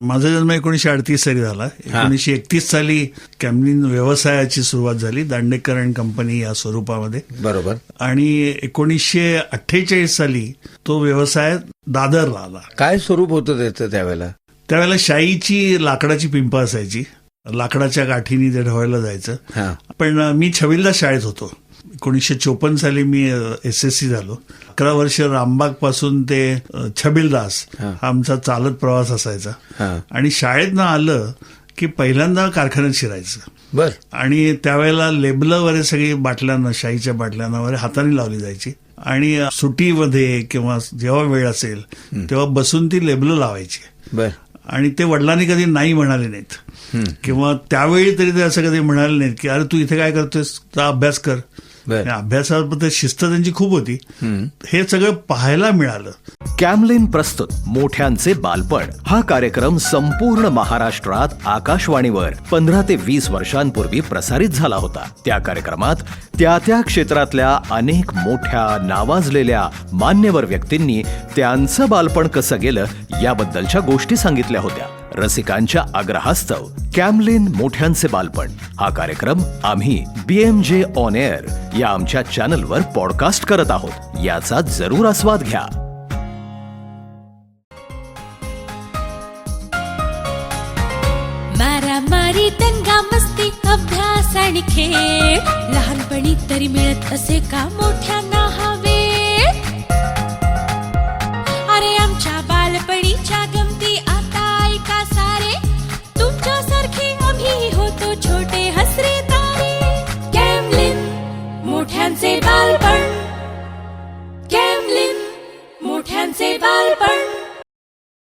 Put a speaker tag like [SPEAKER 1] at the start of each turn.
[SPEAKER 1] माझा जन्म एकोणीशे अडतीस साली झाला. एकोणीशे एकतीस साली कॅमलिन व्यवसायाची सुरुवात झाली दांडेकर अँड कंपनी या स्वरूपामध्ये.
[SPEAKER 2] बरोबर.
[SPEAKER 1] आणि एकोणीसशे अठ्ठेचाळीस साली तो व्यवसाय दादरला आला.
[SPEAKER 2] काय स्वरूप होतं त्याचं त्यावेळेला?
[SPEAKER 1] त्यावेळेला शाईची लाकडाची पिंप असायची. लाकडाच्या गाठीनी ते ढवायला जायचं. पण मी छबिलदास शाळेत होतो. एकोणीसशे चोपन्न साली मी एस एस सी झालो. अकरा वर्ष रामबागपासून ते छबिलदास
[SPEAKER 2] हा.
[SPEAKER 1] आमचा चालत प्रवास असायचा. आणि शाळेतनं आलं की पहिल्यांदा कारखान्यात शिरायचं.
[SPEAKER 2] बर.
[SPEAKER 1] आणि त्यावेळेला लेबलं वगैरे सगळी बाटल्यांना शाईच्या बाटल्यांना वगैरे हाताने लावली जायची. आणि अ, सुट्टीमध्ये किंवा जेव्हा वेळ असेल तेव्हा बसून ती लेबलं लावायची.
[SPEAKER 2] बर.
[SPEAKER 1] आणि ते वडिलांनी कधी नाही म्हणाले नाहीत. किंवा त्यावेळी तरी ते असं कधी म्हणाले नाहीत की अरे तू इथे काय करतोयस? अभ्यास कर. अभ्यासाबद्दल शिस्त त्यांची खूप होती. हे सगळं पाहायला मिळालं.
[SPEAKER 3] कॅमलिन प्रस्तुत मोठ्यांचे बालपण. हा कार्यक्रम संपूर्ण महाराष्ट्रात आकाशवाणीवर पंधरा ते वीस वर्षांपूर्वी प्रसारित झाला होता. त्या कार्यक्रमात त्या त्या क्षेत्रातल्या अनेक मोठ्या नावाजलेल्या मान्यवर व्यक्तींनी त्यांचं बालपण कसं गेलं याबद्दलच्या गोष्टी सांगितल्या होत्या. रसिकांच्या आग्रहास्तव कॅमलिन मोठ्यांचे बालपण. हा कार्यक्रम आम्ही बीएमजे ऑन एअर या आमच्या चॅनलवर पॉडकास्ट करत आहोत. याचा जरूर आस्वाद घ्या.
[SPEAKER 4] आणि खेळ लहानपणी तरी मिळत असे का मोठ्यांना हवे अरे आमच्या बालपणीच्या गमती आता ऐका सारे. तुमच्यासारखे आम्ही होतो छोटे हसरे तारे. कॅमलिन मोठ्यांचे बालपण. कॅमलिन मोठ्यांचे बालपण.